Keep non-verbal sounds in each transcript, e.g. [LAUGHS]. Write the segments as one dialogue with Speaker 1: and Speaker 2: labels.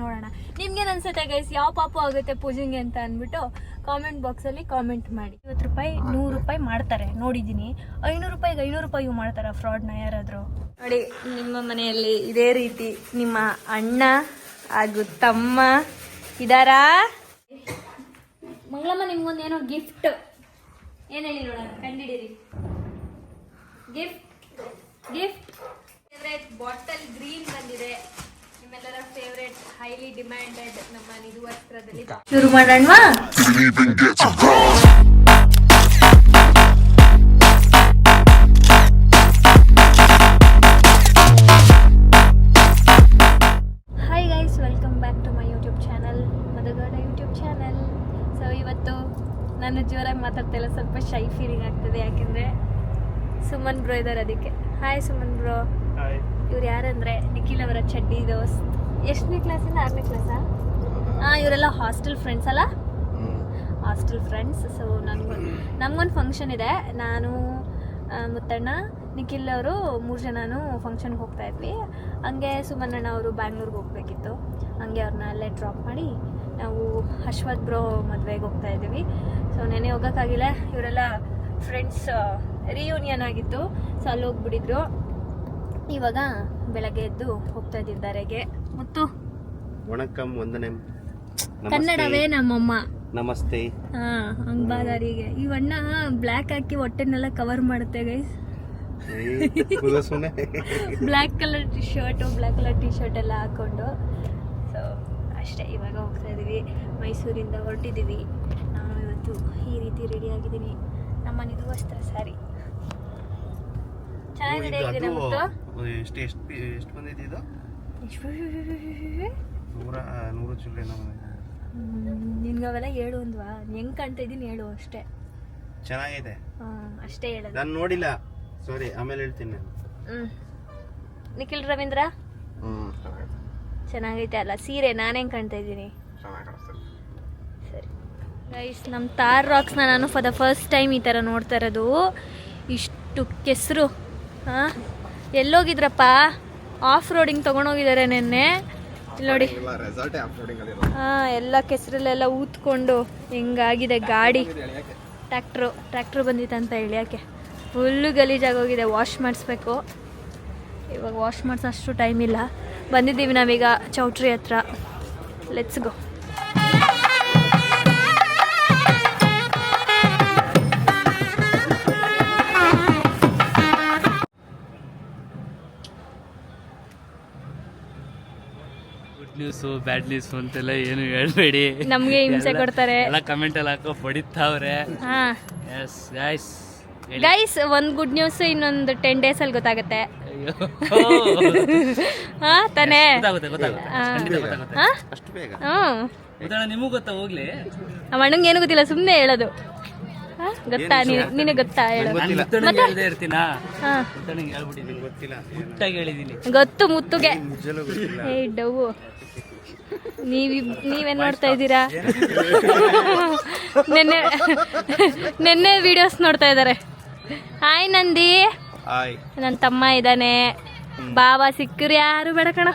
Speaker 1: ನೋಡೋಣ. ನಿಮ್ಗೇನು ಅನ್ಸುತ್ತೆ ಗೈಸ್ ಯಾವ ಪಾಪು ಆಗುತ್ತೆ ಪೂಜೆಗೆ ಅಂತ ಅಂದ್ಬಿಟ್ಟು ಕಾಮೆಂಟ್ ಬಾಕ್ಸ್ ಅಲ್ಲಿ ಕಾಮೆಂಟ್ ಮಾಡಿ. ಐವತ್ತು ರೂಪಾಯಿ ನೂರು ರೂಪಾಯಿ ಮಾಡ್ತಾರೆ. ನೋಡಿದೀನಿ ಐನೂರು ರೂಪಾಯಿಗೆ ಐನೂರು ರೂಪಾಯಿ ಮಾಡ್ತಾರೆ ಫ್ರಾಡ್ನ ಯಾರಾದ್ರು? ನೋಡಿ ನಿಮ್ಮ ಮನೆಯಲ್ಲಿ ಇದೇ ರೀತಿ ನಿಮ್ಮ ಅಣ್ಣ ಹಾಗೂ ತಮ್ಮ ಇದಾರಾ? ಮಂಗಳಮ್ಮ ನಿಮ್ಗೊಂದು ಏನೋ ಗಿಫ್ಟ್ ಏನ್ ಹೇಳಿ ನೋಡೋಣ? ಕಂಡಿಡೀರಿ. ಗಿಫ್ಟ್ ಗಿಫ್ಟ್ ಬಾಟಲ್ ಗ್ರೀನ್ ಬಂದಿದೆ. ನಿಮ್ಮೆಲ್ಲರ ಫೇವ್ರೆಟ್ ಹೈಲಿ ಡಿಮ್ಯಾಂಡೆಡ್ ನಮ್ಮ ನಿಧು ವಸ್ತ್ರದಲ್ಲಿ. ಶುರು
Speaker 2: cross.
Speaker 1: Hi guys welcome back to my YouTube channel Madhugowda YouTube channel so ಇವತ್ತು ನಾನು ಜೋರಾಗಿ ಮಾತಾಡ್ತಿಲ್ಲ ಸ್ವಲ್ಪ ಶೈ ಫೀಲಿಂಗ್ ಆಗ್ತದೆ ಯಾಕೆಂದರೆ ಸುಮನ್ ಬ್ರೋ ಇದಾರೆ ಅದಕ್ಕೆ. ಹಾಯ್ ಸುಮನ್ ಬ್ರೋ ಇವ್ರು ಯಾರಂದ್ರೆ ನಿಖಿಲ್ ಅವರ ಚಡ್ಡಿ ದೋಸ್ತ್. ಎಷ್ಟನೇ ಕ್ಲಾಸಿಂದ ಆರನೇ ಕ್ಲಾಸಾ ಹಾಂ ಇವರೆಲ್ಲ ಹಾಸ್ಟೆಲ್ ಫ್ರೆಂಡ್ಸ್ ಅಲ್ಲ? ಹಾಸ್ಟೆಲ್ ಫ್ರೆಂಡ್ಸ್ ಸೊ ನನಗೊಂದು ನಮಗೊಂದು ಫಂಕ್ಷನ್ ಇದೆ. ನಾನು ಮುತ್ತಣ್ಣ ನಿಖಿಲ್ ಅವರು ಮೂರು ಜನನೂ ಫಂಕ್ಷನ್ಗೆ ಹೋಗ್ತಾ ಇದ್ವಿ. ಹಂಗೆ ಸುಮನ್ನಣ್ಣ ಅವರು ಬ್ಯಾಂಗ್ಳೂರ್ಗೆ ಹೋಗ್ಬೇಕಿತ್ತು. ಹಂಗೆ ಅವ್ರನ್ನ ಅಲ್ಲೇ ಡ್ರಾಪ್ ಮಾಡಿ ನಾವು ಅಶ್ವಥ್ ಬ್ರೋ ಮದುವೆಗೆ ಹೋಗ್ತಾ ಇದ್ದೀವಿ. ಸೊ ನೆನೆ ಹೋಗೋಕ್ಕಾಗಿಲ್ಲ. ಇವರೆಲ್ಲ ಫ್ರೆಂಡ್ಸ್ ರಿಯೂನಿಯನ್ ಆಗಿತ್ತು. ಸೊ ಅಲ್ಲಿ ಹೋಗ್ಬಿಟ್ಟಿದ್ರು ಇವಾಗ ಬೆಳಗ್ಗೆ ಎದ್ದು ಹೋಗ್ತಾ ಇದ್ದೀವಿ ದಾರೆಗೆ ಮತ್ತು.
Speaker 3: ವಣಕಂ ವಂದನೆ.
Speaker 1: ಕನ್ನಡವೇ ನಮ್ಮಮ್ಮ.
Speaker 3: ನಮಸ್ತೆ.
Speaker 1: ಹಾ ಹಂಗ್ ಬಾದಾರಿಗೆ ಈ ಅಣ್ಣ ಬ್ಲ್ಯಾಕ್ ಹಾಕಿ ಹೊಟ್ಟೆನೆಲ್ಲ ಕವರ್ ಮಾಡುತ್ತೆ guys black colour T shirt black colour T shirt ಎಲ್ಲ ಹಾಕೊಂಡು. ಸೊ ಅಷ್ಟೇ ಇವಾಗ ಹೋಗ್ತಾ ಇದ್ದೀವಿ. ಮೈಸೂರಿಂದ ಹೊರಟಿದ್ದೀವಿ. ನಾನು ಇವತ್ತು ಈ ರೀತಿ ರೆಡಿ ಆಗಿದ್ದೀನಿ. ನಮ್ಮ ನಿಧು ವಸ್ತ್ರ ಸ್ಯಾರಿ ಚೆನ್ನಾಗಿ ರೆಡಿ ಆಗಿದೆ ಮತ್ತು?
Speaker 3: ಎಷ್ಟು ಎಷ್ಟು ಎಷ್ಟು ಬಂದಿದೆ ಇದು? ನೂರ ನೂರು ಚಿಲ್ಲರೆ
Speaker 1: ನಿನ್ಗೆ ಅವೆಲ್ಲ ಹೇಳು ಅಂದ್ವಾ ಹೆಂಗ್ ಕಾಣ್ತಾ ಇದೀನಿ ಹೇಳು ಅಷ್ಟೇ.
Speaker 3: ಚೆನ್ನಾಗಿದೆ
Speaker 1: ಅಷ್ಟೇ ಹೇಳೋದು.
Speaker 3: ನಾನು ನೋಡಿಲ್ಲ. ಸಾರಿ ಆಮೇಲೆ ಹೇಳ್ತೀನಿ ನಾನು.
Speaker 1: ನಿಖಿಲ್ ರವೀಂದ್ರ? ಚೆನ್ನಾಗೈತೆ ಅಲ್ಲ? ಸೀರೆ ನಾನು ಹೆಂಗ್ ಕಾಣ್ತಾ ಇದ್ದೀನಿ ಸರಿ. ಗೈಸ್ ನಮ್ಮ ತಾರ್ ರಾಕ್ಸ್ನ ನಾನು ಫಾರ್ ದ ಫಸ್ಟ್ ಟೈಮ್ ಈ ಥರ ನೋಡ್ತಾ ಇರೋದು. ಇಷ್ಟು ಕೆಸರು. ಹಾಂ? ಎಲ್ಲೋಗಿದ್ರಪ್ಪ? ಆಫ್ ರೋಡಿಂಗ್ ತಗೊಂಡೋಗಿದ್ದಾರೆ ನಿನ್ನೆ. ನೋಡಿ. ಹಾಂ ಎಲ್ಲ ಕೆಸರಲ್ಲೆಲ್ಲ ಊತ್ಕೊಂಡು ಹೆಂಗಾಗಿದೆ ಗಾಡಿ. ಟ್ರ್ಯಾಕ್ಟ್ರು ಟ್ರ್ಯಾಕ್ಟ್ರು ಬಂದಿತ್ತಂತ ಹೇಳಿ ಯಾಕೆ ಫುಲ್ಲು ಗಲೀಜಾಗೋಗಿದೆ ವಾಶ್ ಮಾಡಿಸ್ಬೇಕು. ಇವಾಗ ವಾಶ್ ಮಾಡಿಸೋ ಅಷ್ಟು ಟೈಮ್ ಇಲ್ಲ. ಬಂದಿದ್ದೀವಿ ನಾವೀಗ ಚೌಟ್ರಿ ಹತ್ರ. Let's go
Speaker 4: news bad news ಅಂತೆಲ್ಲ ಏನು ಹೇಳ್ಬೇಡಿ.
Speaker 1: ನಮ್ಗೆ ಹಿಂಸೆ ಕೊಡ್ತಾರೆ.
Speaker 4: ಎಲ್ಲ ಕಮೆಂಟ್ ಎಲ್ಲ ಹಾಕೋ ಬಡಿತಾವ್ರೆ
Speaker 1: ಹಾ.
Speaker 4: ಎಸ್ ಗೈಸ್
Speaker 1: ಗೈಸ್ ಒಂದ್ ಗುಡ್ ನ್ಯೂಸ್ ಇನ್ನೊಂದು ಟೆನ್ ಡೇಸ್ ಅಲ್ಲಿ ಗೊತ್ತಾಗುತ್ತೆ. [LAUGHS] ಹಾ ತಾನೇ.
Speaker 4: ಗೊತ್ತಾಗುತ್ತೆ ಗೊತ್ತಾಗುತ್ತೆ. ಖಂಡಿತ ಗೊತ್ತಾಗುತ್ತೆ.
Speaker 1: ಹಾ?
Speaker 3: ಬೇಗ?
Speaker 1: ಹ್ಮ್.
Speaker 4: ನಿಮಗೂ ಗೊತ್ತಾ ಹೋಗ್ಲಿ.
Speaker 1: ಅಣ್ಣಂಗೆ ಏನು ಗೊತ್ತಿಲ್ಲ ಸುಮ್ಮನೆ ಹೇಳೋದು? ಗೊತ್ತಾ? ನೀನು ನಿನಗೆ ಗೊತ್ತಾ
Speaker 4: ಇರ್ತೀನಾ?
Speaker 1: ಗೊತ್ತು ಮುತ್ತುಗೆ. ಡವ್ವು ನೀವಿ ನೀವೇನ್ ನೋಡ್ತಾ ಇದ್ದೀರಾ? ನಿನ್ನೆ ನಿನ್ನೆ ವಿಡಿಯೋಸ್ ನೋಡ್ತಾ ಇದ್ದಾರೆ ಹಾಯ್ ನಂದಿ.
Speaker 3: ನನ್
Speaker 1: ನನ್ನ ತಮ್ಮ ಇದ್ದಾನೆ. ಬಾಬಾ ಸಿಕ್ಕರು ಯಾರು ಬೇಡ ಕಣ?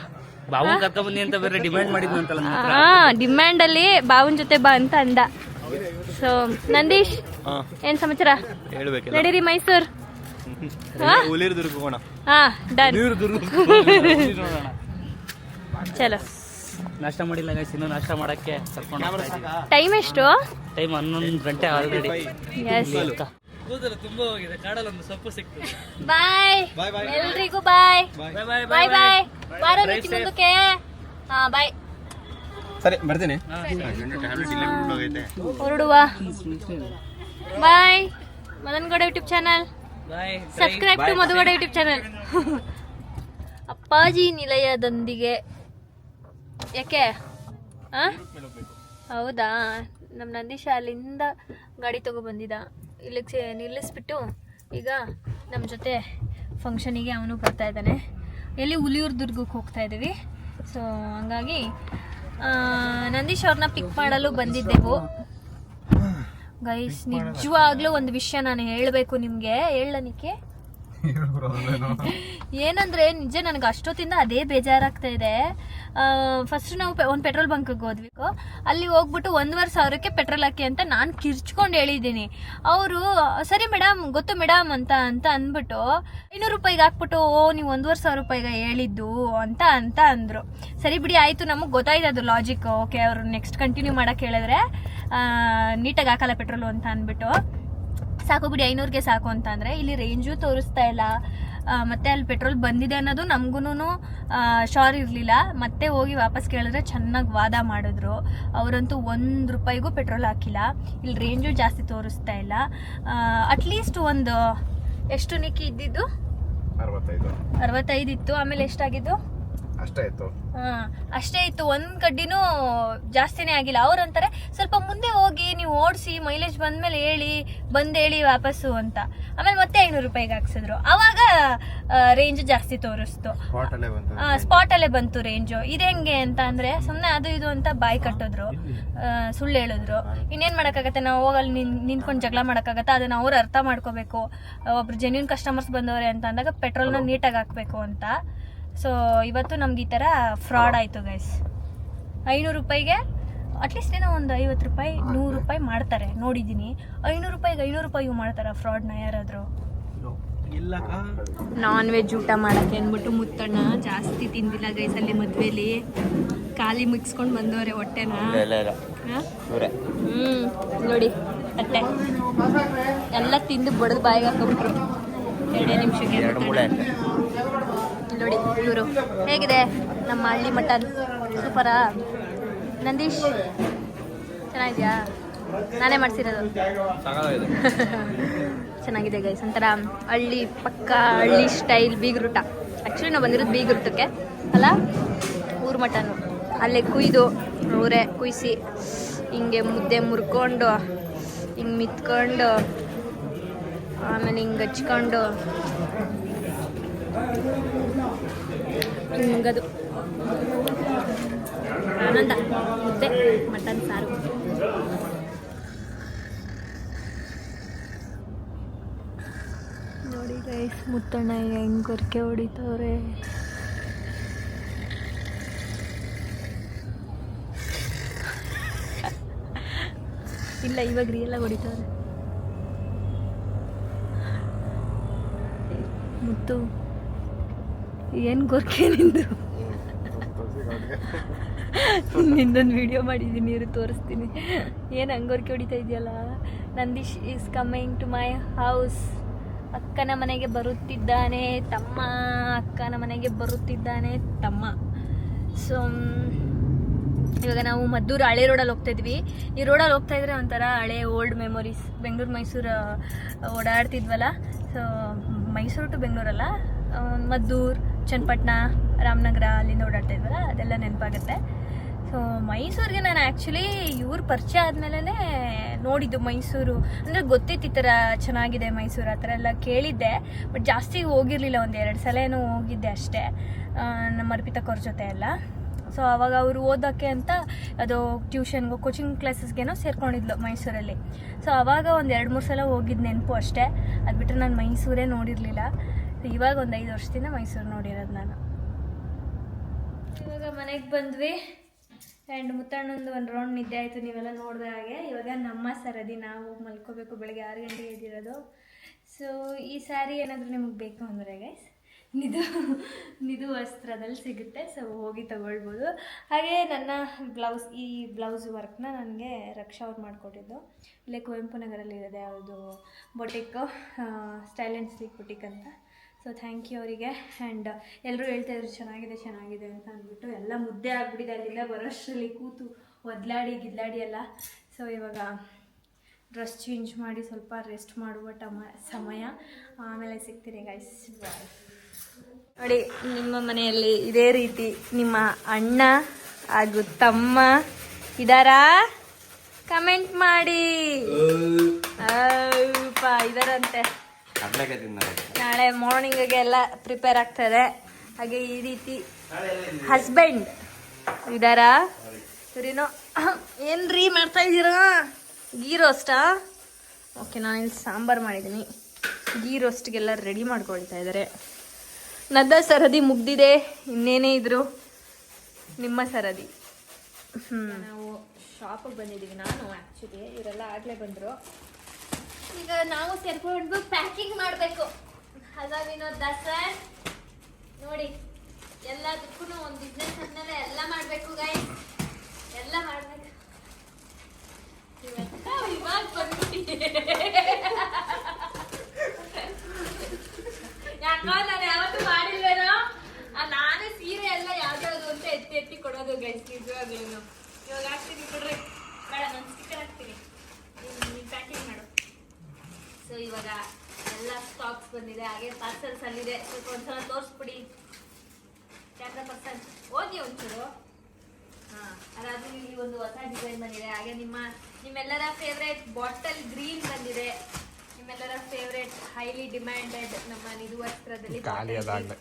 Speaker 4: ಡಿಮ್ಯಾಂಡ್
Speaker 1: ಅಲ್ಲಿ ಬಾವನ್ ಜೊತೆ ಬಾ ಅಂತ ಅಂದ. ಸೊ ನಂದೀಶ್ ಏನ್ ಸಮಾಚಾರ?
Speaker 3: ಹೇಳ್ಬೇಕು
Speaker 1: ನಡೀರಿ ಮೈಸೂರ್. ಹುಲಿರ್
Speaker 3: ಹುಲಿರ್ದುರ್ಗ ಹೋಗೋಣ.
Speaker 1: ಹಾ ಡನ್ ಚಲೋ.
Speaker 4: ನಾಷ್ಟ ಮಾಡಿಲ್ಲ ಗೈಸ್ ಇನ್ನು ನಾಷ್ಟ ಮಾಡಕ್ಕೆ ಕರ್ಕೊಂಡು
Speaker 1: ಟೈಮ್ ಎಷ್ಟು?
Speaker 4: ಟೈಮ್ ಹನ್ನೊಂದು ಗಂಟೆ ಆಲ್ರೆಡಿ
Speaker 1: ಎಸ್
Speaker 4: ಕೂದಲು ತುಂಬಾ ಹೋಗಿದೆ. ಕಾಡಲ್ಲಿ ಒಂದು ಸೊಪ್ಪು ಸಿಕ್ತು.
Speaker 1: ಬಾಯ್ ಎಲ್ರಿಗೂ ಬಾಯ್
Speaker 4: ಬಾಯ್ ಬಾಯ್
Speaker 1: ಬಾಯ್ ಬಾಯ್ ಬಾರೋ ಬಾಯ್ ಹಾ ಬಾಯ್
Speaker 3: ಸರಿ ಬರ್ತೀನಿ.
Speaker 1: ಹೊರಡುವ. Bye. Madangowda YouTube channel. Subscribe to Madhugowda YouTube channel. [LAUGHS] Appaji ನಿಲಯದೊಂದಿಗೆ. ಯಾಕೆ? ಹೌದಾ? ನಮ್ಮ ನಂದೀಶ ಅಲ್ಲಿಂದ ಗಾಡಿ ತಗೊಬಂದಿದ್ದ ಇಲ್ಲಿಗೆ ಇಲ್ಲಿ ನಿಲ್ಲಿಸ್ಬಿಟ್ಟು ಈಗ ನಮ್ಮ ಜೊತೆ ಫಂಕ್ಷನಿಗೆ ಅವನು ಬರ್ತಾ ಇದ್ದಾನೆ. ಎಲ್ಲಿ ಹುಲಿಯೂರು ದುರ್ಗಕ್ಕೆ ಹೋಗ್ತಾ ಇದ್ದೀವಿ. ಸೊ ಹಂಗಾಗಿ ನಂದೀಶ್ ಅವ್ರನ್ನ ಪಿಕ್ ಮಾಡಲು ಬಂದಿದ್ದೆವು. ಗೈಸ್ ನಿಜವಾಗ್ಲೂ ಒಂದು ವಿಷಯ ನಾನು ಹೇಳಬೇಕು ನಿಮಗೆ ಹೇಳನಿಕ್ಕೆ ಏನಂದ್ರೆ, ನಿಜ ನನಗೆ ಅಷ್ಟೊತ್ತಿಂದ ಅದೇ ಬೇಜಾರಾಗ್ತಾ ಇದೆ. ಫಸ್ಟ್ ನಾವು ಒಂದು ಪೆಟ್ರೋಲ್ ಬಂಕ್ಗೆ ಹೋದ್ವಿ. ಅಲ್ಲಿ ಹೋಗ್ಬಿಟ್ಟು ಒಂದೂವರೆ ಸಾವಿರಕ್ಕೆ ಪೆಟ್ರೋಲ್ ಹಾಕಿ ಅಂತ ನಾನು ಕಿರ್ಚ್ಕೊಂಡು ಹೇಳಿದ್ದೀನಿ. ಅವರು, ಸರಿ ಮೇಡಮ್ ಗೊತ್ತು ಮೇಡಮ್ ಅಂತ ಅಂತ ಅಂದ್ಬಿಟ್ಟು, ಐನೂರು ರೂಪಾಯಿಗೆ ಹಾಕ್ಬಿಟ್ಟು, ಓ, ನೀವು ಒಂದೂವರೆ ಸಾವಿರ ರೂಪಾಯಿಗೆ ಹೇಳಿದ್ದು, ಅಂತ ಅಂತ ಅಂದರು. ಸರಿ ಬಿಡಿ, ಆಯಿತು, ನಮಗೆ ಗೊತ್ತಾಯ್ತು ಅದು ಲಾಜಿಕ್ ಓಕೆ, ಅವರು ನೆಕ್ಸ್ಟ್ ಕಂಟಿನ್ಯೂ ಮಾಡಕ್ಕೆ ಹೇಳಿದ್ರೆ ನೀಟಾಗಿ ಹಾಕಲ್ಲ ಪೆಟ್ರೋಲು ಅಂತ ಅಂದ್ಬಿಟ್ಟು. ಸಾಕು ಬಿಡಿ ಐನೂರಿಗೆ ಸಾಕು ಅಂತ ಅಂದ್ರೆ ಇಲ್ಲಿ ರೇಂಜು ತೋರಿಸ್ತಾ ಇಲ್ಲ. ಮತ್ತೆ ಅಲ್ಲಿ ಪೆಟ್ರೋಲ್ ಬಂದಿದೆ ಅನ್ನೋದು ನಮಗೂ ಶೋರ್ ಇರಲಿಲ್ಲ. ಮತ್ತೆ ಹೋಗಿ ವಾಪಸ್ ಕೇಳಿದ್ರೆ ಚೆನ್ನಾಗಿ ವಾದ ಮಾಡಿದ್ರು. ಅವರಂತೂ ಒಂದು ರೂಪಾಯಿಗೂ ಪೆಟ್ರೋಲ್ ಹಾಕಿಲ್ಲ. ಇಲ್ಲಿ ರೇಂಜು ಜಾಸ್ತಿ ತೋರಿಸ್ತಾ ಇಲ್ಲ. ಅಟ್ಲೀಸ್ಟ್ ಒಂದು ಎಷ್ಟು ನಿಕ್ಕಿ ಇದ್ದಿದ್ದು?
Speaker 5: ಅರವತ್ತೈದು
Speaker 1: ಇತ್ತು. ಆಮೇಲೆ ಎಷ್ಟಾಗಿದ್ದು?
Speaker 5: ಅಷ್ಟೇ ಇತ್ತು
Speaker 1: ಹಾ, ಅಷ್ಟೇ ಇತ್ತು. ಒಂದ್ ಕಡ್ಡಿನೂ ಜಾಸ್ತಿನೇ ಆಗಿಲ್ಲ. ಅವ್ರಂತಾರೆ ಸ್ವಲ್ಪ ಮುಂದೆ ಹೋಗಿ ನೀವು ಓಡಿಸಿ ಮೈಲೇಜ್ ಬಂದ್ಮೇಲೆ ಹೇಳಿ ಬಂದ್ ಹೇಳಿ ವಾಪಸ್ಸು ಅಂತ. ಆಮೇಲೆ ಮತ್ತೆ ಐನೂರು ರೂಪಾಯಿಗೆ ಹಾಕ್ಸಿದ್ರು. ಅವಾಗ ರೇಂಜ್ ಜಾಸ್ತಿ ತೋರಿಸ್ತು.
Speaker 3: ಸ್ಪಾಟಲ್ಲೇ ಬಂತು
Speaker 1: ಸ್ಪಾಟ್ ಅಲ್ಲೇ ಬಂತು ರೇಂಜು ಇದು ಹೆಂಗೆ ಅಂತ ಅಂದ್ರೆ ಸುಮ್ಮನೆ ಅದು ಇದು ಅಂತ ಬಾಯಿ ಕಟ್ಟಿದ್ರು. ಸುಳ್ಳು ಹೇಳಿದ್ರು. ಇನ್ನೇನ್ ಮಾಡಕ್ಕಾಗತ್ತೆ? ನಾವು ಹೋಗಲ್ಲಿ ನಿನ್ ನಿಂತ್ಕೊಂಡು ಜಗಳ ಮಾಡಕ್ಕಾಗತ್ತೆ? ಅದನ್ನ ಅವ್ರು ಅರ್ಥ ಮಾಡ್ಕೋಬೇಕು. ಒಬ್ರು ಜೆನ್ಯೂನ್ ಕಸ್ಟಮರ್ಸ್ ಬಂದವ್ರೆ ಅಂತ ಅಂದಾಗ ಪೆಟ್ರೋಲ್ನ ನೀಟಾಗಿ ಹಾಕ್ಬೇಕು ಅಂತ. ಸೊ ಇವತ್ತು ನಮ್ಗೆ ಈ ಥರ ಫ್ರಾಡ್ ಆಯಿತು ಗೈಸ್ ಐನೂರು ರೂಪಾಯಿಗೆ ಅಟ್ಲೀಸ್ಟ್ ಏನೋ ಒಂದು ಐವತ್ತು ರೂಪಾಯಿ ನೂರು ರೂಪಾಯಿ ಮಾಡ್ತಾರೆ. ನೋಡಿದ್ದೀನಿ. ಐನೂರು ರೂಪಾಯಿಗೆ ಐನೂರು ರೂಪಾಯಿ ಮಾಡ್ತಾರೆ ಫ್ರಾಡ್ನ ಯಾರಾದರೂ? ನಾನ್ ವೆಜ್ ಊಟ ಮಾಡಕ್ಕೆ ಅಂದ್ಬಿಟ್ಟು ಮುತ್ತಣ್ಣ ಜಾಸ್ತಿ ತಿಂದಿಲ್ಲ ಗೈಸ್ ಅಲ್ಲಿ ಮದ್ವೆಲಿ. ಖಾಲಿ ಮುಗಿಸ್ಕೊಂಡು ಬಂದವ್ರೆ ಹೊಟ್ಟೆನ.
Speaker 3: ಇಲ್ಲ ಇಲ್ಲ
Speaker 1: ಹಾ? ಹ್ಮ್ ನೋಡಿ ತಟ್ಟೆ. ಎಲ್ಲ ತಿಂದು ಬಡದು ಬಾಯಿಗೆ ಹಾಕೊಂಡ್ರು ಎರಡೇ ನಿಮಿಷಕ್ಕೆ. ನೋಡಿ, ಇವರು ಹೇಗಿದೆ? ನಮ್ಮ ಹಳ್ಳಿ ಮಟನ್ ಸೂಪರಾ? ನಂದೀಶ್, ಚೆನ್ನಾಗಿದೆಯಾ? ನಾನೇ ಮಾಡ್ಸಿರೋದು. [LAUGHS] ಚೆನ್ನಾಗಿದೆ ಗೈಸ್ ಒಂಥರ ಹಳ್ಳಿ ಪಕ್ಕ, ಹಳ್ಳಿ ಸ್ಟೈಲ್ ಬೀಗ್ರೂಟ ಆ್ಯಕ್ಚುಲಿ ನಾವು ಬಂದಿರೋದು ಬೀಗ್ರೂಟಕ್ಕೆ ಅಲ್ಲ? ಊರು ಮಟನ್ ಅಲ್ಲೇ ಕುಯ್ದು, ಊರೇ ಕುಯ್ಸಿ, ಹಿಂಗೆ ಮುದ್ದೆ ಮುರ್ಕೊಂಡು, ಹಿಂಗೆ ಮಿತ್ಕೊಂಡು, ಆಮೇಲೆ ಹಿಂಗೆ ಹಚ್ಕೊಂಡು ನುಂಗದು ಆನಂದ. ಮುದ್ದೆ, ಮಟನ್, ಸಾರು. ನೋಡಿ ರೈಸ್ ಮುತ್ತಣ್ಣ ಹೆಂಗ್ ಗೊರಕೆ ಹೊಡಿತವ್ರೆ. ಇಲ್ಲ, ಇವಾಗ ರಿಯಲ್ ಆಗಿ ಹೊಡಿತವ್ರೆ. ಮುತ್ತು. ಏನ್ ಗೊರ್ಕೆ ನಿಂದು? ನಿಂದೊಂದು ವಿಡಿಯೋ ಮಾಡಿದ್ದೀನಿ ಇರು ತೋರಿಸ್ತೀನಿ. ಏನು ಹಂಗೋರ್ಕೆ ಹೊಡಿತಾ ಇದೆಯಲ್ಲ? Nandish is coming to my house ಅಕ್ಕನ ಮನೆಗೆ ಬರುತ್ತಿದ್ದಾನೆ, ತಮ್ಮ. ಅಕ್ಕನ ಮನೆಗೆ ಬರುತ್ತಿದ್ದಾನೆ, ತಮ್ಮ. ಸೊ ಇವಾಗ ನಾವು ಮದ್ದೂರು ಹಳೆ ರೋಡಲ್ಲಿ ಹೋಗ್ತಾ ಇದ್ವಿ. ಈ ರೋಡಲ್ಲಿ ಹೋಗ್ತಾ ಇದ್ರೆ ಒಂಥರ ಹಳೆ ಓಲ್ಡ್ ಮೆಮೊರೀಸ್ ಬೆಂಗಳೂರು, ಮೈಸೂರು ಓಡಾಡ್ತಿದ್ವಲ್ಲ. ಸೊ ಮೈಸೂರು ಟು ಬೆಂಗಳೂರಲ್ಲ ಮದ್ದೂರು ಚನ್ನಪಟ್ಟಣ, ರಾಮನಗರ ಅಲ್ಲಿಂದ ಓಡಾಡ್ತಾ ಅದೆಲ್ಲ ನೆನಪಾಗುತ್ತೆ. ಸೊ ಮೈಸೂರಿಗೆ ನಾನು ಆ್ಯಕ್ಚುಲಿ ಇವ್ರ ಪರಿಚಯ ಆದಮೇಲೆ ನೋಡಿದ್ದು ಮೈಸೂರು. ಅಂದರೆ ಗೊತ್ತಿತ್ತು ಈ ಥರ ಚೆನ್ನಾಗಿದೆ ಮೈಸೂರು, ಆ ಥರ ಎಲ್ಲ ಕೇಳಿದ್ದೆ. ಬಟ್ ಜಾಸ್ತಿ ಹೋಗಿರಲಿಲ್ಲ, ಒಂದು ಎರಡು ಸಲ ಏನೋ ಹೋಗಿದ್ದೆ ಅಷ್ಟೇ. ನಮ್ಮ ಅರ್ಪಿತಕ್ಕವ್ರ ಜೊತೆ ಎಲ್ಲ. ಸೊ ಅವಾಗ ಅವರು ಓದೋಕ್ಕೆ ಅಂತ ಅದು ಟ್ಯೂಷನ್ಗೋ ಕೋಚಿಂಗ್ ಕ್ಲಾಸಸ್ಗೇನೋ ಸೇರ್ಕೊಂಡಿದ್ಲು ಮೈಸೂರಲ್ಲಿ. ಸೊ ಅವಾಗ ಒಂದು ಎರಡು ಮೂರು ಸಲ ಹೋಗಿದ್ದು ನೆನಪು ಅಷ್ಟೇ. ಅದು ಬಿಟ್ಟರೆ ನಾನು ಮೈಸೂರೇ ನೋಡಿರಲಿಲ್ಲ. ಇವಾಗ ಒಂದು ಐದು ವರ್ಷದಿಂದ ಮೈಸೂರು ನೋಡಿರೋದು ನಾನು. ಇವಾಗ ಮನೆಗೆ ಬಂದ್ವಿ. ಆ್ಯಂಡ್ ಮುತ್ತಣ್ಣಂದು ಒಂದು ರೌಂಡ್ ನಿದ್ದೆ ಆಯಿತು, ನೀವೆಲ್ಲ ನೋಡಿದ ಹಾಗೆ. ಇವಾಗ ನಮ್ಮ ಸರದಿ, ನಾವು ಮಲ್ಕೋಬೇಕು ಬೆಳಗ್ಗೆ ಆರು ಗಂಟೆಗೆ ಎದ್ದಿರೋದು. ಸೊ ಈ ಸ್ಯಾರಿ ಏನಾದರೂ ನಿಮಗೆ ಬೇಕು ಅಂದರೆ ಗೈಸ್ ನಿಧು ನಿಧು ವಸ್ತ್ರದಲ್ಲಿ ಸಿಗುತ್ತೆ. ಸೊ ಹೋಗಿ ತಗೊಳ್ಬೋದು. ಹಾಗೆ ನನ್ನ ಬ್ಲೌಸ್, ಈ ಬ್ಲೌಸ್ ವರ್ಕ್ನ ನನಗೆ ರಕ್ಷಾ ಅವ್ರು ಮಾಡಿಕೊಟ್ಟಿದ್ದು. ಇಲ್ಲೇ ಕುವೆಂಪು ನಗರಲ್ಲಿ ಇರೋದೆ ಯಾವುದು boutique style and sleek boutique ಅಂತ. ಸೊ ಥ್ಯಾಂಕ್ ಯು ಅವರಿಗೆ. ಆ್ಯಂಡ್ ಎಲ್ಲರೂ ಹೇಳ್ತಾ ಇದ್ರು ಚೆನ್ನಾಗಿದೆ ಚೆನ್ನಾಗಿದೆ ಅಂತ ಅಂದ್ಬಿಟ್ಟು ಎಲ್ಲ ಮುದ್ದೆ ಆಗಿಬಿಟ್ಟಿದೆ ಅಲ್ಲಿಂದ ಬರೋಷ್ಟರಲ್ಲಿ ಕೂತು ಒದ್ಲಾಡಿ ಗಿದ್ಲಾಡಿ ಎಲ್ಲ. ಸೊ ಇವಾಗ ಡ್ರೆಸ್ ಚೇಂಜ್ ಮಾಡಿ ಸ್ವಲ್ಪ ರೆಸ್ಟ್ ಮಾಡುವ ಟಮ ಸಮಯ. ಆಮೇಲೆ ಸಿಗ್ತೀನಿ ಗೈಸ್ ನೋಡಿ ನಿಮ್ಮ ಮನೆಯಲ್ಲಿ ಇದೇ ರೀತಿ ನಿಮ್ಮ ಅಣ್ಣ ಹಾಗೂ ತಮ್ಮ ಇದಾರಾ? ಕಮೆಂಟ್ ಮಾಡಿ. ಇದಾರಂತೆ. ನಾಳೆ ಮಾರ್ನಿಂಗಿಗೆ ಎಲ್ಲ ಪ್ರಿಪೇರ್ ಆಗ್ತದೆ. ಹಾಗೆ ಈ ರೀತಿ ಹಸ್ಬೆಂಡ್ ಇದಾರಾ ಸರಿನೋ? ಏನ್ರಿ ಮಾಡ್ತಾ ಇದ್ದೀರಾ? ಗೀ ರೋಸ್ಟಾ ಓಕೆ ನಾನು ಇಲ್ಲಿ ಸಾಂಬಾರು ಮಾಡಿದ್ದೀನಿ. ಗೀ ರೋಸ್ಟ್ಗೆಲ್ಲ ರೆಡಿ ಮಾಡ್ಕೊಳ್ತಾ ಇದ್ದಾರೆ. ನದ ಸರದಿ ಮುಗ್ದಿದೆ ಇನ್ನೇನೇ ಇದ್ರು ನಿಮ್ಮ ಸರದಿ. ಹ್ಞೂ ನಾವು ಶಾಪಿಗೆ ಬಂದಿದ್ದೀವಿ. ನಾನು ಆ್ಯಕ್ಚುಲಿ ಇವರೆಲ್ಲ ಆಗಲೇ ಬಂದರು. ಈಗ ನಾವು ಸೇರ್ಕೊಂಡು ಪ್ಯಾಕಿಂಗ್ ಮಾಡಬೇಕು. ಅದ ವಿನೋದ್ ದಾಸರ್, ನೋಡಿ, ಎಲ್ಲದಕ್ಕೂ ಒಂದು ಬಿಸ್ನೆಸ್ ಅಂದಮೇಲೆ ಎಲ್ಲ ಮಾಡಬೇಕು ಗೈ ಎಲ್ಲ ಮಾಡಬೇಕು. ಇವಾಗ ಬಂದ್ಬಿಟ್ಟಿದೆ ಯಾಕೋ ನಾನು ಯಾವತ್ತೂ ಮಾಡಿಲ್ವೇನೋ? ನಾನೇ ಸೀರೆ ಎಲ್ಲ ಯಾವ್ದಾದ್ರು ಅಂತ ಎತ್ತಿ ಎತ್ತಿ ಕೊಡೋದು ಗೈಸ್ ನಿಜವಾಗ್ಲೂ ಇವಾಗ ಹಾಕ್ತೀನಿ ಕೊಡ್ರಿ ಬೇಡ ನಾನು ಸ್ಟಿಕ್ಕರ್ ಹಾಕ್ತೀನಿ ನೀವು ಪ್ಯಾಕಿಂಗ್ ಮಾಡು ಸೊ ಇವಾಗ ಎಲ್ಲ ಸ್ಟಾಕ್ಸ್ ಬಂದಿದೆ ಹಾಗೆ ಪಾರ್ಸಲ್ಸ್ ಅಲ್ಲಿದೆ. ಸ್ವಲ್ಪ ಒಂದ್ಸಲ ತೋರಿಸ್ಬಿಡಿ. ಕ್ಯಾಮ್ರಾ ಪರ್ಸನ್ ಹೋಗಿ ಒಂಚೂರು. ಹಾ ಅದಾದ್ರೂ ಇಲ್ಲಿ ಒಂದು ಹೊಸ ಡಿಸೈನ್ ಬಂದಿದೆ. ಹಾಗೆ ನಿಮ್ಮ ನಿಮ್ಮೆಲ್ಲರ ಫೇವ್ರೇಟ್ ಬಾಟಲ್ ಗ್ರೀನ್ ಬಂದಿದೆ. ನಿಮ್ಮೆಲ್ಲರ ಫೇವ್ರೇಟ್ ಹೈಲಿ ಡಿಮ್ಯಾಂಡೆಡ್ ನಮ್ಮ ನಿಧು ವಸ್ತ್ರದಲ್ಲಿ
Speaker 5: ಖಾಲಿ
Speaker 1: bottle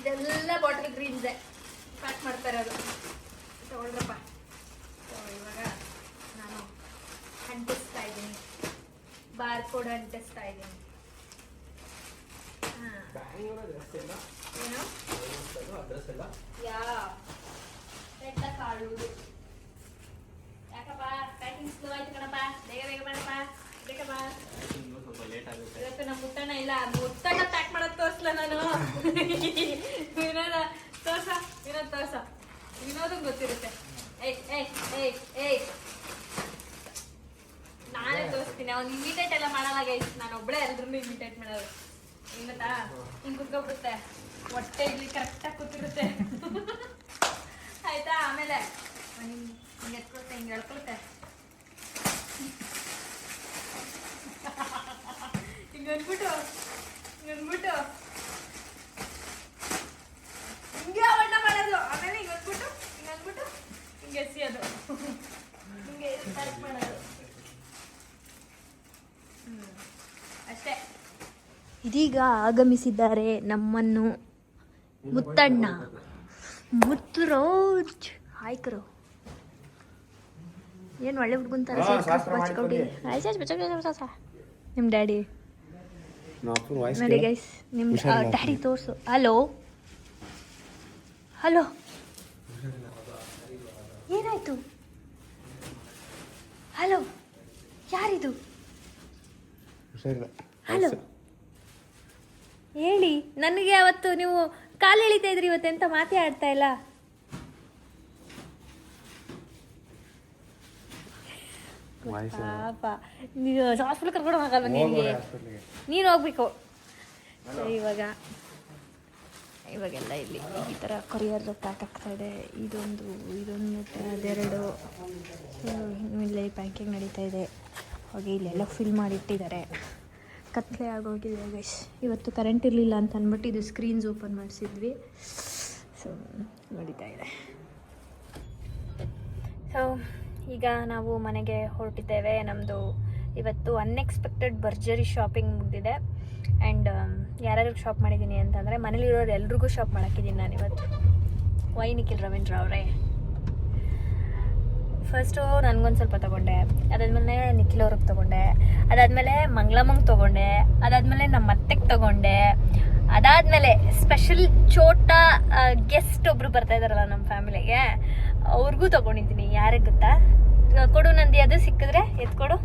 Speaker 1: ಇದೆಲ್ಲ ಬಾಟಲ್ ಗ್ರೀನ್ ಇದೆ ಪ್ಯಾಕ್ ಮಾಡ್ತಾರೆ ಅದು ತಗೊಳ್ರಪ್ಪ. ಸೊ ಇವಾಗ ನಾನು ಅಂಟಿಸ್ತಾ ಇದ್ದೀನಿ. ಬಾರ್ ಕೋಡ್ ಅಂಟಿಸ್ತಾ ಇದ್ದೀನಿ ಯಾ. ಬೆಟ್ಟ ಕಾಳು ಯಾಕಪ್ಪ? ಪ್ಯಾಕಿಂಗ್ ಸ್ಲೋ ಆಯ್ತು ಕಣಪ್ಪ. ಬೇಗ ಬೇಗ ಮಾಡಪ್ಪ. ಬೇಕಪ್ಪ ಇವತ್ತು ನಮ್ಮ ಮುತ್ತಣ್ಣ ಇಲ್ಲ. ಮುತ್ತಣ್ಣ ಪ್ಯಾಕ್ ಮಾಡೋದು ತೋರಿಸ್ಲ ನಾನು. ವಿನೋದ ತೋರ್ಸ. ವಿನೋದ್ ತೋರ್ಸ. ವಿನೋದ್ ಗೊತ್ತಿರುತ್ತೆ. ಏಯ್ ಏಯ್ ಏಯ್ ಏಯ್ ನಾನೇ ತೋರಿಸ್ತೀನಿ ಅವ್ನು ಇಮಿಟೇಟ್ ಎಲ್ಲ ಮಾಡಲ್ಲ ಗೈಸ್ ನಾನು ಒಬ್ಬಳೇ ಎಲ್ರೂ ಇಮಿಟೇಟ್ ಮಾಡೋದು. ಏನ್ ಹಿಂಗ್ ಕುತ್ಕೊಬಿಡುತ್ತೆ. ಹೊಟ್ಟೆ ಇಲ್ಲಿ ಕರೆಕ್ಟಾಗಿ ಕೂತಿರುತ್ತೆ. [LAUGHS] ಆಯ್ತಾ? ಆಮೇಲೆ ಹಿಂಗ್ ಎಳ್ಕೊಳುತ್ತೆ ಹಿಂಗ್ ಅಂದ್ಬಿಟ್ಟು ಹಿಂಗ್ ಅಂದ್ಬಿಟ್ಟು ಹಿಂಗೆ ಬಣ್ಣ ಮಾಡೋದು ಆಮೇಲೆ ಹಿಂಗ್ ಅಂದ್ಬಿಟ್ಟು ಹಿಂಗ್ ಅಂದ್ಬಿಟ್ಟು ಹಿಂಗೆ ಎಸಿಯೋದು ಹಿಂಗೆ ಕರೆಕ್ಟ್ ಮಾಡೋದು ಹ್ಮ್. ಅಷ್ಟೇ ಇದೀಗ ಆಗಮಿಸಿದ್ದಾರೆ ನಮ್ಮನ್ನು ಮುತ್ತಣ್ಣ. ಮುತ್ತುರೋಜ್. ಆಯ್ಕರು ಏನು ಒಳ್ಳೆ ಹುಡುಗಂತಾರ ನಿಮ್ಮ ಡ್ಯಾಡಿ. ನೋಡಿ ಗೈಸ್ ನಿಮ್ಮ ಡ್ಯಾಡಿ ತೋರಿಸು. ಹಲೋ ಹಲೋ ಏನಾಯ್ತು? ಹಲೋ ಯಾರಿದು? ಹಲೋ ಹೇಳಿ ನನಗೆ ಅವತ್ತು ನೀವು ಕಾಲು ಎಳಿತಾ ಇದ್ರಿ ಇವತ್ತು ಎಂತ ಮಾತೇ ಆಡ್ತಾ ಇಲ್ಲ? ಪಾಪ ನೀವು ಹಾಸ್ಪಿಟಲ್ ಕರ್ಕೊಂಡು ಹೋಗಲ್ವ ನಿಮಗೆ? ನೀನು ಹೋಗ್ಬೇಕು. ಸೊ ಇವಾಗ ಇವಾಗೆಲ್ಲ ಇಲ್ಲಿ ಈ ಥರ ಕೊರಿಯರ್ ಪ್ಯಾಕ್ ಆಗ್ತಾ ಇದೆ. ಇದೊಂದು ಇದೊಂದು ಅದೆರಡು. ಸೊ ಇಲ್ಲೇ ಪ್ಯಾಕಿಂಗ್ ನಡೀತಾ ಇದೆ. ಹಾಗೆ ಇಲ್ಲೆಲ್ಲ ಫಿಲ್ ಮಾಡಿಟ್ಟಿದ್ದಾರೆ. ಕತ್ಲೆ ಆಗೋಗಿದೆ ಗೈಸ್ ಇವತ್ತು ಕರೆಂಟ್ ಇರಲಿಲ್ಲ ಅಂತ ಅಂದ್ಬಿಟ್ಟು ಇದು ಸ್ಕ್ರೀನ್ಸ್ ಓಪನ್ ಮಾಡಿಸಿದ್ವಿ. ಸೊ ನಡೀತಾ ಇದೆ. ಸೊ ಈಗ ನಾವು ಮನೆಗೆ ಹೊರಟಿದ್ದೇವೆ. ನಮ್ಮದು ಇವತ್ತು ಅನ್ಎಕ್ಸ್ಪೆಕ್ಟೆಡ್ ಭರ್ಜರಿ ಶಾಪಿಂಗ್ ಮುಗಿದಿದೆ. ಆ್ಯಂಡ್ ಯಾರ್ಯಾರು ಶಾಪ್ ಮಾಡಿದ್ದೀನಿ ಅಂತಂದರೆ ಮನೇಲಿರೋರು ಎಲ್ರಿಗೂ ಶಾಪ್ ಮಾಡಾಕಿದ್ದೀನಿ ನಾನು ಇವತ್ತು ವೈನಿಕಿಲ್ ರವೀಂದ್ರ ಅವರೇ? ಫಸ್ಟು ನನಗೊಂದು ಸ್ವಲ್ಪ ತೊಗೊಂಡೆ. ಅದಾದಮೇಲೆ ನಿಖಿಲ್ ಅವ್ರಿಗೆ ತೊಗೊಂಡೆ. ಅದಾದಮೇಲೆ ಮಂಗಳಮ್ಮಂಗೆ ತೊಗೊಂಡೆ. ಅದಾದಮೇಲೆ ನಮ್ಮ ಅತ್ತೆಗೆ ತೊಗೊಂಡೆ. ಅದಾದಮೇಲೆ ಸ್ಪೆಷಲ್ ಚೋಟ ಗೆಸ್ಟ್ ಒಬ್ರು ಬರ್ತಾ ಇದಾರಲ್ಲ ನಮ್ಮ ಫ್ಯಾಮಿಲಿಗೆ ಅವ್ರಿಗೂ ತೊಗೊಂಡಿದ್ದೀನಿ. ಯಾರಿಗೆ ಗೊತ್ತಾ? ಕೊಡು ನಂದಿ, ಅದು ಸಿಕ್ಕಿದ್ರೆ ಎತ್ಕೊಡು.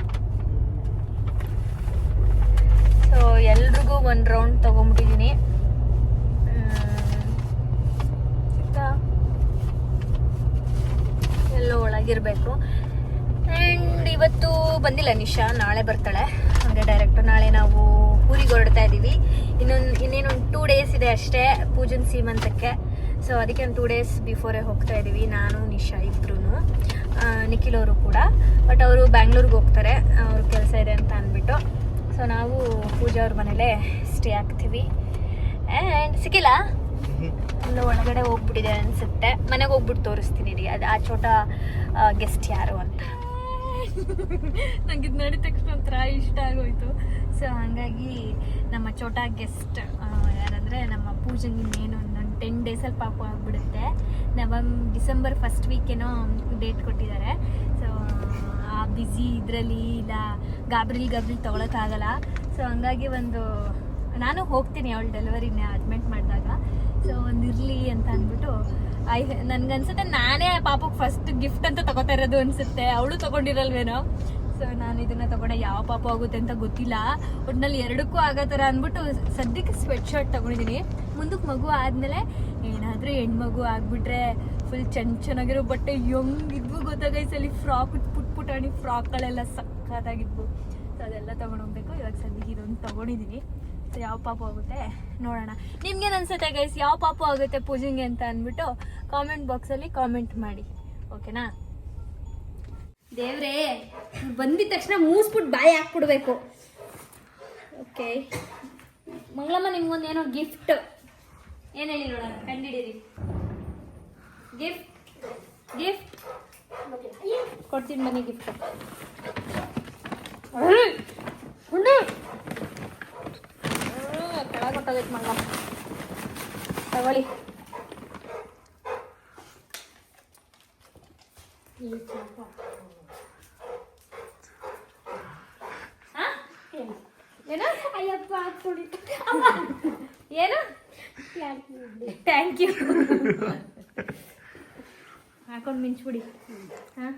Speaker 1: ಸೊ ಎಲ್ರಿಗೂ ಒಂದು ರೌಂಡ್ ತೊಗೊಂಬಿಟ್ಟಿದ್ದೀನಿ ಎಲ್ಲೋ ಒಳಗಿರಬೇಕು. ಆ್ಯಂಡ್ ಇವತ್ತು ಬಂದಿಲ್ಲ ನಿಶಾ, ನಾಳೆ ಬರ್ತಾಳೆ. ಹಾಗೆ ಡೈರೆಕ್ಟ್ ನಾಳೆ ನಾವು ಊರಿಗೆ ಹೊರಡ್ತಾ ಇದ್ದೀವಿ ಇನ್ನೊಂದು, ಇನ್ನೇನು ಒಂದು ಟೂ ಡೇಸ್ ಇದೆ ಅಷ್ಟೇ ಪೂಜನ್ ಸೀಮಂತಕ್ಕೆ. ಸೊ ಅದಕ್ಕೆ ಒಂದು ಟೂ ಡೇಸ್ ಬಿಫೋರೇ ಹೋಗ್ತಾ ಇದ್ದೀವಿ ನಾನು, ನಿಶಾ ಇಬ್ಬರೂ ನಿಖಿಲ್ ಅವರು ಕೂಡ. ಬಟ್ ಅವರು ಬ್ಯಾಂಗ್ಳೂರ್ಗೆ ಹೋಗ್ತಾರೆ. ಅವ್ರ ಕೆಲಸ ಇದೆ ಅಂತ ಅಂದ್ಬಿಟ್ಟು. ಸೊ ನಾವು ಪೂಜಾ ಅವ್ರ ಮನೇಲೆ ಸ್ಟೇ ಆಗ್ತೀವಿ. ಆ್ಯಂಡ್ ಸಿಕ್ಕಿಲ್ಲ? ಎಲ್ಲ ಒಳಗಡೆ ಹೋಗ್ಬಿಟ್ಟಿದೆ ಅನ್ಸುತ್ತೆ. ಮನೆಗೆ ಹೋಗ್ಬಿಟ್ಟು ತೋರಿಸ್ತೀನಿ ರೀ ಅದು ಆ ಚೋಟ ಗೆಸ್ಟ್ ಯಾರು ಅಂತ. ನಂಗೆ ಇದು ನೋಡಿದ ತಕ್ಷಣ ಒಂಥರ ಇಷ್ಟ ಆಗೋಯ್ತು. ಸೊ ಹಾಗಾಗಿ ನಮ್ಮ ಚೋಟ ಗೆಸ್ಟ್ ಯಾರಂದರೆ ನಮ್ಮ ಪೂಜೆಗೆ ಇನ್ನೇನು ಒಂದು ಟೆನ್ ಡೇಸಲ್ಲಿ ಪಾಪ ಆಗಿಬಿಡುತ್ತೆ. ನವಂಬ್ ಡಿಸೆಂಬರ್ ಫಸ್ಟ್ ವೀಕೇನೋ ಡೇಟ್ ಕೊಟ್ಟಿದ್ದಾರೆ. ಸೊ ಆ ಬ್ಯುಸಿ ಇದರಲ್ಲಿ ಇಲ್ಲ ಗಾಬ್ರಿಲ್ ಗಾಬ್ರಿಲ್ ತೊಗೊಳಕ್ಕಾಗಲ್ಲ ಸೊ ಹಂಗಾಗಿ ಒಂದು ನಾನು ಹೋಗ್ತೀನಿ ಅವಳು ಡೆಲಿವರಿನ ಅಡ್ಮಿಟ್ ಮಾಡಿದಾಗ. ಸೊ ಒಂದು ಇರಲಿ ಅಂತ ಅಂದ್ಬಿಟ್ಟು, ಐ ನನ್ಗನ್ಸುತ್ತೆ ನಾನೇ ಪಾಪಕ್ಕೆ ಫಸ್ಟ್ ಗಿಫ್ಟ್ ಅಂತ ತಗೋತಾ ಇರೋದು ಅನ್ಸುತ್ತೆ. ಅವಳು ತಗೊಂಡಿರಲ್ವೇನೋ? ಸೊ ನಾನು ಇದನ್ನ ತಗೊಂಡೆ. ಯಾವ ಪಾಪ ಆಗುತ್ತೆ ಅಂತ ಗೊತ್ತಿಲ್ಲ. ಒಟ್ನಲ್ಲಿ ಎರಡಕ್ಕೂ ಆಗೋ ಥರ ಅಂದ್ಬಿಟ್ಟು ಸದ್ಯಕ್ಕೆ ಸ್ವೆಟ್ ಶರ್ಟ್ ತಗೊಂಡಿದ್ದೀನಿ ಮುಂದಕ್ಕೆ ಮಗು ಆದಮೇಲೆ ಏನಾದರೂ ಹೆಣ್ಮಗು ಆಗಿಬಿಟ್ರೆ ಫುಲ್ ಚೆನ್ನ ಚೆನ್ನಾಗಿರೋ ಬಟ್ಟೆ ಹೆಂಗಿದ್ವು ಗೊತ್ತಾಗ ಈ ಸಲ ಫ್ರಾಕ್ ಪುಟ್ ಪುಟಾಣಿ ಫ್ರಾಕ್ಗಳೆಲ್ಲ ಸಕ್ಕತ್ತಾಗಿದ್ವು ಸೊ ಅದೆಲ್ಲ ತೊಗೊಂಡೋಗ್ಬೇಕು ಇವಾಗ ಸದ್ಯಕ್ಕೆ ಇದೊಂದು ತೊಗೊಂಡಿದ್ದೀನಿ ಸೊ ಯಾವ ಪಾಪು ಆಗುತ್ತೆ ನೋಡೋಣ. ನಿಮ್ಗೇನು ಅನ್ಸುತ್ತೆ ಗೈಸ್ ಯಾವ ಪಾಪು ಆಗುತ್ತೆ ಪೂಜೆಗೆ ಅಂತ ಅಂದ್ಬಿಟ್ಟು ಕಾಮೆಂಟ್ ಬಾಕ್ಸಲ್ಲಿ ಕಾಮೆಂಟ್ ಮಾಡಿ. ಓಕೆನಾ ದೇವ್ರೇ, ಬಂದಿದ ತಕ್ಷಣ ಮೂಸ್ಬಿಟ್ಟು ಬಾಯಿ ಹಾಕ್ಬಿಡ್ಬೇಕು. ಓಕೆ ಮಂಗಳಮ್ಮ, ನಿಮ್ಗೊಂದು ಏನೋ ಗಿಫ್ಟ್ ಏನು ಹೇಳಿ ನೋಡೋಣ? ಕಂಡಿಡೀರಿ. ಗಿಫ್ಟ್ ಗಿಫ್ಟ್ ಕೊಡ್ತೀನಿ ಬನ್ನಿ ಗಿಫ್ಟ್ ಕೊಟ್ಟೋಗೈತೆ ಮಂಗಳಮ್ಮ ತಗೊಳ್ಳಿ. ಹಾ? ಏನು? ಅಯ್ಯಪ್ಪ ಹಾಕ್ಕೊಡಿ ಏನು? ಥ್ಯಾಂಕ್ ಯು ಹಾಕೊಂಡು ಮಿಂಚ್ಬಿಡಿ. ಹಾಂ?